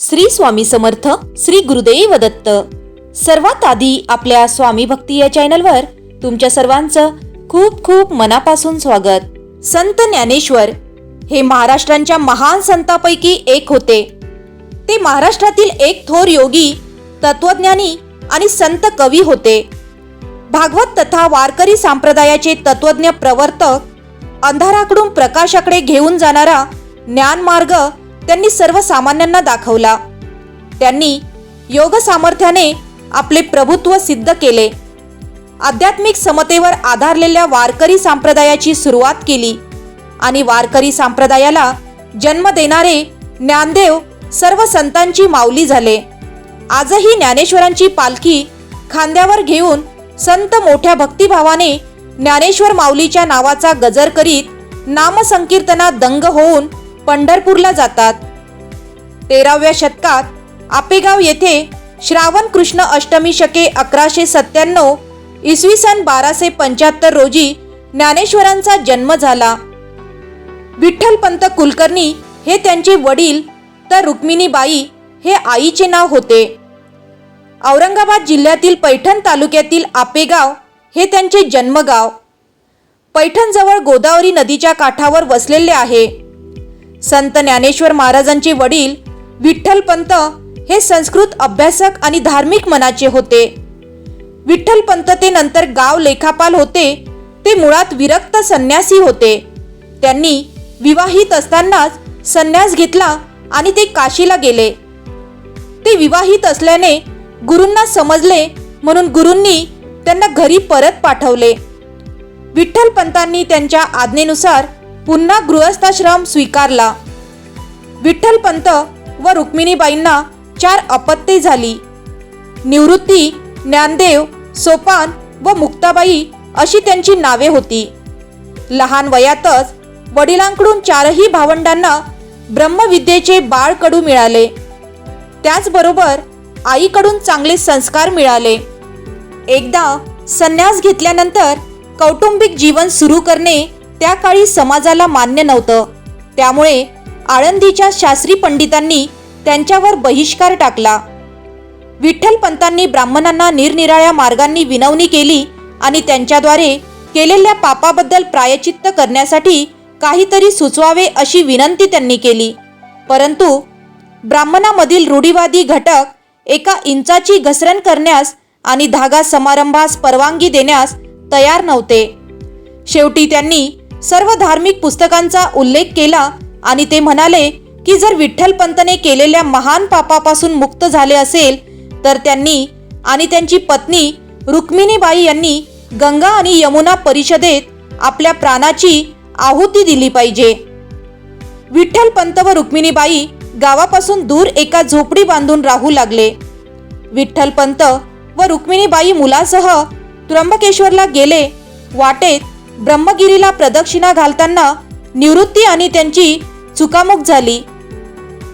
श्री स्वामी समर्थ श्री गुरुदेव दत्त. सर्वात आधी आपल्या स्वामी भक्ती या चॅनलवर तुमच्या सर्वांचं खूप खूप मनापासून स्वागत. संत ज्ञानेश्वर हे महाराष्ट्रांच्या महान संतांपैकी एक होते. ते महाराष्ट्रातील एक थोर योगी तत्वज्ञानी आणि संत कवी होते. भागवत तथा वारकरी संप्रदायाचे तत्वज्ञ प्रवर्तक अंधाराकडून प्रकाशाकडे घेऊन जाणारा ज्ञानमार्ग त्यांनी सर्वसामान्यांना दाखवला. त्यांनी योग सामर्थ्याने आपले प्रभुत्व सिद्ध केले. आध्यात्मिक समतेवर आधारलेल्या वारकरी संप्रदायाची सुरुवात केली आणि वारकरी संप्रदायाला जन्म देणारे ज्ञानदेव सर्व संतांची माऊली झाले. आजही ज्ञानेश्वरांची पालखी खांद्यावर घेऊन संत मोठ्या भक्तिभावाने ज्ञानेश्वर माऊलीच्या नावाचा गजर करीत नामसंकीर्तनात दंग होऊन पंढरपूरला जातात. तेराव्या शतकात आपेगाव येथे श्रावण कृष्ण अष्टमी शके अकराशे सत्त्याण्णव इसवी सन बाराशे पंच्याहत्तर रोजी ज्ञानेश्वरांचा जन्म झाला. विठ्ठलपंत कुलकर्णी हे त्यांचे वडील तर रुक्मिणीबाई हे आईचे नाव होते. औरंगाबाद जिल्ह्यातील पैठण तालुक्यातील आपेगाव हे त्यांचे जन्मगाव. पैठणजवळ गोदावरी नदीच्या काठावर वसलेले आहे. संत ज्ञानेश्वर महाराजांचे वडील विठ्ठलपंत हे संस्कृत अभ्यासक आणि धार्मिक मनाचे होते. विठ्ठलपंत ते नंतर गाव लेखापाल होते ते मुळात विरक्त संन्यासी होते. त्यांनी विवाहित असतानाच संन्यास घेतला आणि ते काशीला गेले. ते विवाहित असल्याने गुरूंना समजले म्हणून गुरूंनी त्यांना घरी परत पाठवले. विठ्ठलपंतांनी त्यांच्या आज्ञेनुसार पुन्हा गृहस्थाश्रम स्वीकारला. विठ्ठलपंत व रुक्मिणीबाईंना चार अपत्ये झाली. निवृत्ती ज्ञानदेव सोपान व मुक्ताबाई अशी त्यांची नावे होती. लहान वयातच वडिलांकडून चारही भावंडांना ब्रह्मविद्येचे बाळकडू मिळाले. त्याचबरोबर आईकडून चांगले संस्कार मिळाले. एकदा संन्यास घेतल्यानंतर कौटुंबिक जीवन सुरू करणे त्या काळी समाजाला मान्य नव्हतं. त्यामुळे आळंदीच्या शास्त्री पंडितांनी त्यांच्यावर बहिष्कार टाकला. विठ्ठलपंतांनी ब्राह्मणांना निरनिराळ्या मार्गांनी विनवणी केली आणि त्यांच्याद्वारे केलेल्या पापाबद्दल प्रायचित्त करण्यासाठी काहीतरी सुचवावे अशी विनंती त्यांनी केली. परंतु ब्राह्मणामधील रूढीवादी घटक एका इंचाची घसरण करण्यास आणि धागा समारंभास परवानगी देण्यास तयार नव्हते. शेवटी त्यांनी सर्व धार्मिक पुस्तकांचा उल्लेख केला आणि ते म्हणाले की जर विठ्ठलपंतने केलेल्या महान पापापासून मुक्त झाले असेल तर त्यांनी आणि त्यांची पत्नी रुक्मिणीबाई यांनी गंगा आणि यमुना परिषदेत आपल्या प्राणाची आहुती दिली पाहिजे. विठ्ठलपंत व रुक्मिणीबाई गावापासून दूर एका झोपडी बांधून राहू लागले. विठ्ठलपंत व रुक्मिणीबाई मुलासह त्र्यंबकेश्वरला गेले. वाटेत ब्रह्मगिरीला प्रदक्षिणा घालताना निवृत्ती आणि त्यांची चुकामुक झाली.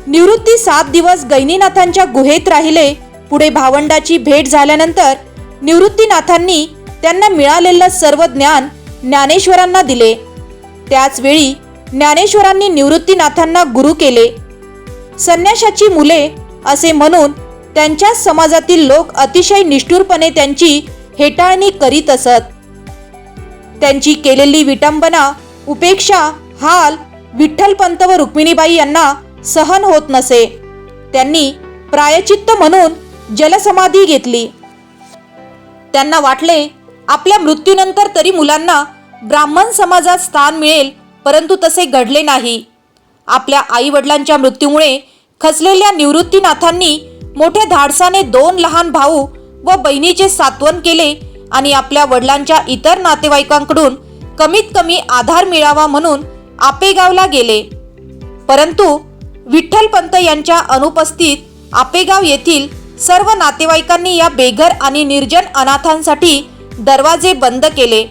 निवृत्ती सात दिवस गैनीनाथांच्या गुहेत राहिले. पुढे भावंडाची भेट झाल्यानंतर निवृत्तीनाथांनी त्यांना मिळालेलं सर्व ज्ञान ज्ञानेश्वरांना दिले. त्याच वेळी ज्ञानेश्वरांनी निवृत्तीनाथांना गुरु केले. संन्याशाची मुले असे म्हणून त्यांच्या समाजातील लोक अतिशय निष्ठुरपणे त्यांची हेटाळणी करीत असत. त्यांची केलेली विटंबना उपेक्षा हाल विठ्ठलपंत व रुक्मिणीबाई यांना सहन होत नसे. त्यांनी प्रायचित्त म्हणून जलसमाधी घेतली. त्यांना वाटले आपल्या मृत्यूनंतर तरी मुलांना ब्राह्मण समाजात स्थान मिळेल परंतु तसे घडले नाही. आपल्या आईवडिलांच्या मृत्यूमुळे खचलेल्या निवृत्तीनाथांनी मोठ्या धाडसाने दोन लहान भाऊ व बहिणीचे सात्वन केले आणि आपल्या वडिलांच्या इतर नातेवाईकांकडून कमीत कमी आधार मिळावा म्हणून आपेगावला गेले. परंतु विठ्ठलपंत यांच्या अनुपस्थित आपेगाव येथील सर्व नातेवाईकांनी या बेघर आणि निर्जन अनाथांसाठी दरवाजे बंद केले.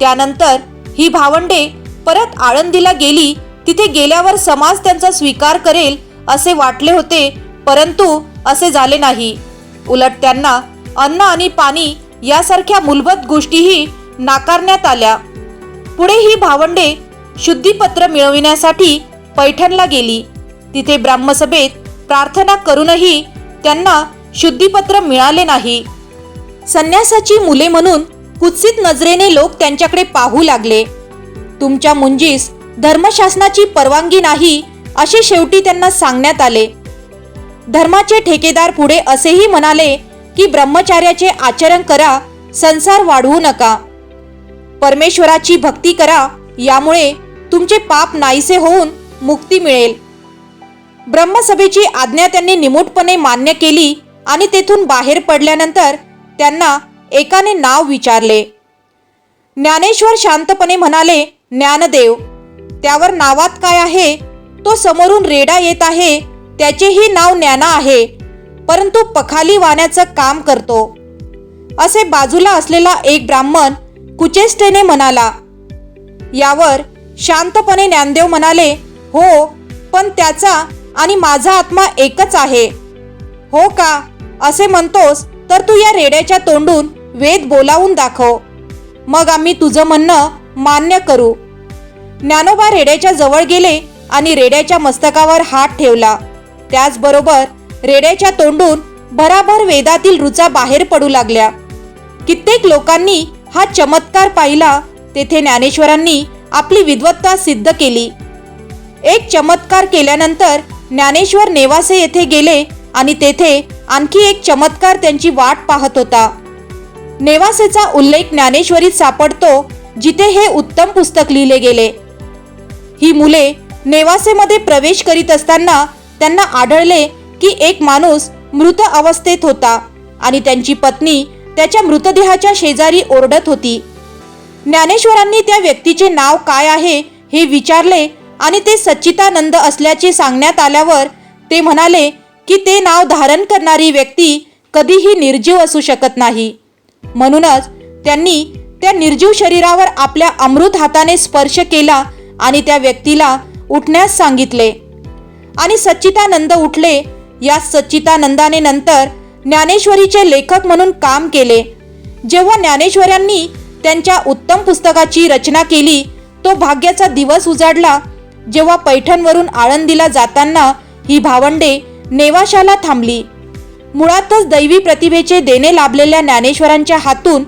त्यानंतर ही भावंडे परत आळंदीला गेली तिथे गेल्यावर समाज त्यांचा स्वीकार करेल असे वाटले होते परंतु असे झाले नाही. उलट त्यांना अन्न आणि पाणी यासारख्या मूलभूत गोष्टीही नाकारण्यात आल्या. पुढे ही भावंडे शुद्धीपत्र मिळविण्यासाठी पैठणला गेली. तिथे ब्राह्मसभेत प्रार्थना करूनही त्यांना शुद्धीपत्र मिळाले नाही. संन्यासाची मुले म्हणून कुत्सित नजरेने लोक त्यांच्याकडे पाहू लागले. तुमच्या मुंजीस धर्मशासनाची परवानगी नाही असे शेवटी त्यांना सांगण्यात आले. धर्माचे ठेकेदार पुढे असेही म्हणाले की ब्रह्मचार्याचे आचरण करा संसार वाढवू नका. परमेश्वराची भक्ती करा यामुळे तुमचे पाप नाहीसे होऊन मुक्ती मिळेल. ब्रह्मसभेची आज्ञा त्यांनी निमूटपणे मान्य केली आणि तेथून बाहेर पडल्यानंतर त्यांना एकाने नाव विचारले. ज्ञानेश्वर शांतपणे म्हणाले ज्ञानदेव त्यावर नावात काय आहे? तो समोरून रेडा येत आहे त्याचेही नाव ज्ञाना आहे. परंतु पखाली वाण्याचं काम करतो. असे बाजूला असलेला एक ब्राह्मण कुचेष्टेने म्हणाला यावर शांतपणे ज्ञानदेव म्हणाले हो पण त्याचा आणि माझा आत्मा एकच आहे. हो का? असे म्हणतोस तर तू या रेड्याच्या तोंडून वेद बोलावून दाखव. मग आम्ही तुझं म्हणणं मान्य करू. ज्ञानोबा रेड्याच्या जवळ गेले आणि रेड्याच्या मस्तकावर हात ठेवला. त्याचबरोबर रेड्याच्या तोंडून भराभर वेदातील रुचा बाहेर पडू लागल्या. कित्येक लोकांनी हा चमत्कार पाहिला तेथे ज्ञानेश्वरांनी आपली विद्वत्ता सिद्ध केली. एक चमत्कार केल्यानंतर ज्ञानेश्वर नेवासे येथे गेले आणि तेथे आणखी एक चमत्कार त्यांची वाट पाहत होता. नेवासेचा उल्लेख ज्ञानेश्वरीत सापडतो जिथे हे उत्तम पुस्तक लिहिले गेले. ही मुले नेवासेमध्ये प्रवेश करीत असताना त्यांना आढळले की एक माणूस मृत अवस्थेत होता आणि त्यांची पत्नी त्याच्या मृतदेहाच्या शेजारी ओरडत होती. ज्ञानेश्वरांनी त्या व्यक्तीचे नाव काय आहे हे विचारले आणि ते सच्चितानंद असल्याचे सांगण्यात आल्यावर ते म्हणाले की ते नाव धारण करणारी व्यक्ती कधीही निर्जीव असू शकत नाही. म्हणूनच त्यांनी त्या निर्जीव शरीरावर आपल्या अमृत हाताने स्पर्श केला आणि त्या व्यक्तीला उठण्यास सांगितले. आणि सच्चितानंद उठले या सच्चितानंदाने नंतर ज्ञानेश्वरीचे लेखक म्हणून काम केले. जेव्हा ज्ञानेश्वरांनी त्यांच्या उत्तम पुस्तकाची रचना केली तो भाग्याचा दिवस उजाडला. जेव्हा पैठणवरून आळंदीला जाताना ही भावंडे नेवाशाला थांबली. मुळातच दैवी प्रतिभेचे देणे लाभलेल्या ज्ञानेश्वरांच्या हातून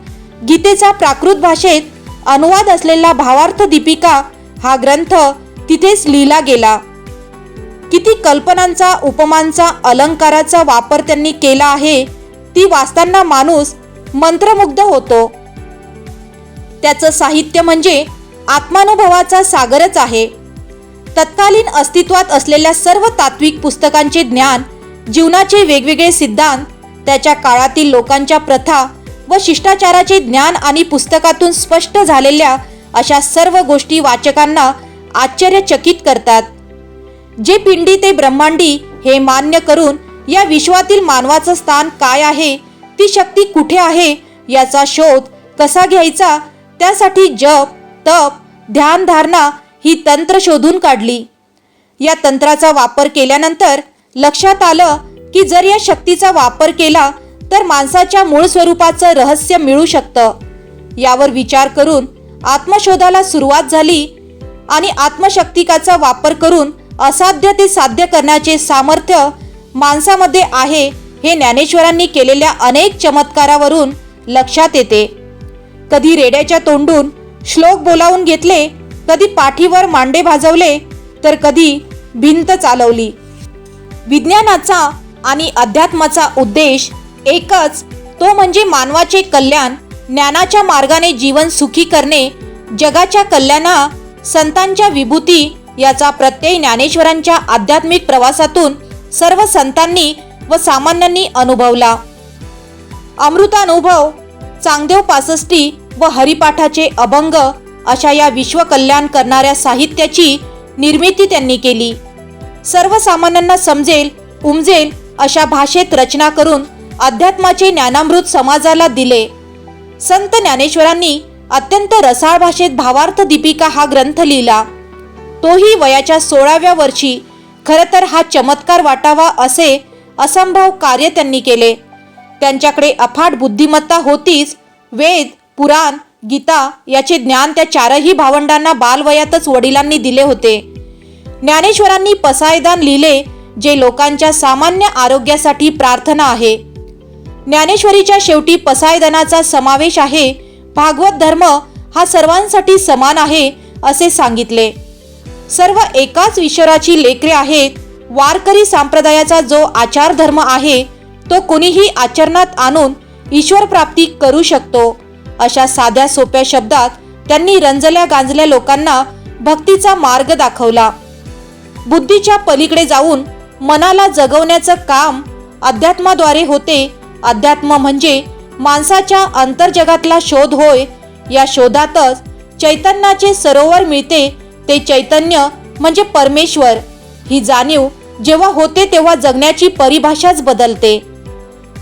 गीतेचा प्राकृत भाषेत अनुवाद असलेला भावार्थ दीपिका हा ग्रंथ तिथेच लिहिला गेला. किती कल्पनांचा उपमांचा अलंकाराचा वापर त्यांनी केला आहे ती वाचताना माणूस मंत्रमुग्ध होतो. त्याचं साहित्य म्हणजे आत्मानुभवाचा सागरच आहे. तत्कालीन अस्तित्वात असलेल्या सर्व तात्विक पुस्तकांचे ज्ञान जीवनाचे वेगवेगळे सिद्धांत त्याच्या काळातील लोकांच्या प्रथा व शिष्टाचाराचे ज्ञान आणि पुस्तकातून स्पष्ट झालेल्या अशा सर्व गोष्टी वाचकांना आश्चर्यचकित करतात. जे पिंडी ते ब्रह्मांडी हे मान्य करून या विश्वातील मानवाचं स्थान काय आहे ती शक्ती कुठे आहे याचा शोध कसा घ्यायचा त्यासाठी जप तप ध्यान धारणा ही तंत्र शोधून काढली. या तंत्राचा वापर केल्यानंतर लक्षात आलं की जर या शक्तीचा वापर केला तर माणसाच्या मूळ स्वरूपाचं रहस्य मिळू शकतं. यावर विचार करून आत्मशोधाला सुरुवात झाली आणि आत्मशक्तिकाचा वापर करून असाध्य ते साध्य करण्याचे सामर्थ्य माणसामध्ये आहे हे ज्ञानेश्वरांनी केलेल्या अनेक चमत्कारावरून लक्षात येते. कधी रेड्याच्या तोंडून श्लोक बोलावून घेतले कधी पाठीवर मांडे भाजवले तर कधी भिंत चालवली. विज्ञानाचा आणि अध्यात्माचा उद्देश एकच तो म्हणजे मानवाचे कल्याण ज्ञानाच्या मार्गाने जीवन सुखी करणे जगाच्या कल्याणा संतांच्या विभूती याचा प्रत्यय ज्ञानेश्वरांच्या आध्यात्मिक प्रवासातून सर्व संतांनी व सामान्यांनी अनुभवला. अमृतानुभव चांगदेव पासष्टी व हरिपाठाचे अभंग अशा या विश्वकल्याण करणाऱ्या साहित्याची निर्मिती त्यांनी केली. सर्वसामान्यांना समजेल उमजेल अशा भाषेत रचना करून अध्यात्माचे ज्ञानामृत समाजाला दिले. संत ज्ञानेश्वरांनी अत्यंत रसाळ भाषेत भावार्थ दीपिका हा ग्रंथ लिहिला. तोही वयाच्या सोळाव्या वर्षी. खरं तर हा चमत्कार वाटावा असे असंभव कार्य त्यांनी केले. त्यांच्याकडे अफाट बुद्धिमत्ता होतीच. वेद पुराण गीता याचे ज्ञान त्या चारही भावंडांना बालवयातच वडिलांनी दिले होते. ज्ञानेश्वरांनी पसायदान लिहिले जे लोकांच्या सामान्य आरोग्यासाठी प्रार्थना आहे. ज्ञानेश्वरीच्या शेवटी पसायदनाचा समावेश आहे. भागवत धर्म हा सर्वांसाठी समान आहे असे सांगितले. सर्व एकाच ईश्वराची लेकरे आहेत. वारकरी संप्रदायाचा जो आचार धर्म आहे तो कोणीही आचरणात आणून ईश्वर प्राप्ती करू शकतो. अशा साध्या सोप्या शब्दात त्यांनी रंजल्या गांजल्या लोकांना भक्तीचा मार्ग दाखवला. बुद्धीच्या पलीकडे जाऊन मनाला जगवण्याचं काम अध्यात्माद्वारे होते. अध्यात्म म्हणजे माणसाच्या अंतर्जगातला शोध होय. या शोधातच चैतन्याचे सरोवर मिळते ते चैतन्य म्हणजे परमेश्वर. ही जाणीव जेव्हा होते तेव्हा जगण्याची परिभाषाच बदलते.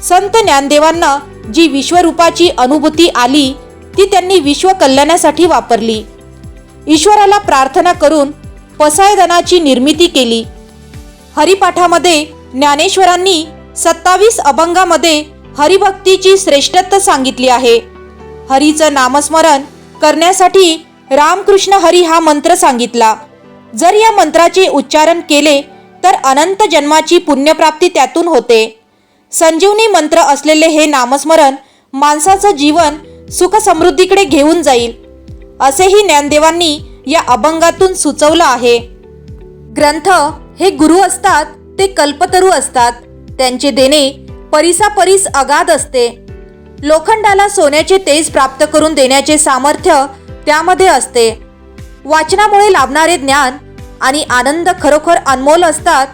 संत ज्ञानदेवांना जी विश्वरूपाची अनुभूती आली ती त्यांनी विश्व कल्याणासाठी वापरली. ईश्वराला प्रार्थना करून पसायदनाची निर्मिती केली. हरिपाठामध्ये ज्ञानेश्वरांनी सत्तावीस अभंगामध्ये हरिभक्तीची श्रेष्ठत्व सांगितली आहे. हरीचं नामस्मरण करण्यासाठी रामकृष्ण हरी हा मंत्र सांगितला. जर या मंत्राचे उच्चारण केले तर अनंत जन्माची पुण्यप्राप्ती त्यातून होते. संजीवनी मंत्र असलेले हे नामस्मरण माणसाचं जीवन सुख समृद्धीकडे घेऊन जाईल असेही ज्ञानदेवांनी या अभंगातून सुचवलं आहे. ग्रंथ हे गुरु असतात ते कल्पतरू असतात त्यांचे देणे परिसापरीस अगाध असते. लोखंडाला सोन्याचे तेज प्राप्त करून देण्याचे सामर्थ्य त्यामध्ये असते. वाचनामुळे लाभणारे ज्ञान आणि आनंद खरोखर अनमोल असतात.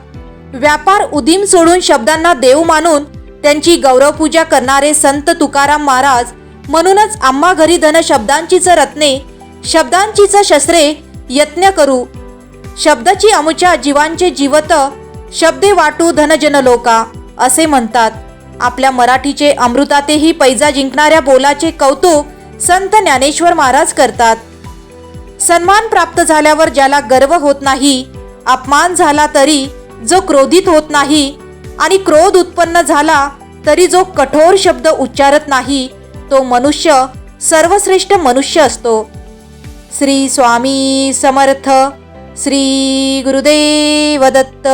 व्यापार उदीम सोडून शब्दांना देव मानून त्यांची गौरवपूजा करणारे संत तुकाराम महाराज म्हणूनच आम्हा घरी धन शब्दांचीच रत्ने शब्दांचीच शस्त्रे यत्न करू. शब्दाची अमुच्या जीवांचे जीवत शब्दे वाटू धनजन लोका असे म्हणतात. आपल्या मराठीचे अमृतातेही पैजा जिंकणाऱ्या बोलाचे कौतुक संत ज्ञानेश्वर महाराज करतात. सन्मान प्राप्त झाल्यावर ज्याला गर्व होत नाही अपमान झाला तरी जो क्रोधित होत नाही आणि क्रोध उत्पन्न झाला तरी जो कठोर शब्द उच्चारत नाही तो मनुष्य सर्वश्रेष्ठ मनुष्य असतो. श्री स्वामी समर्थ श्री गुरुदेव दत्त.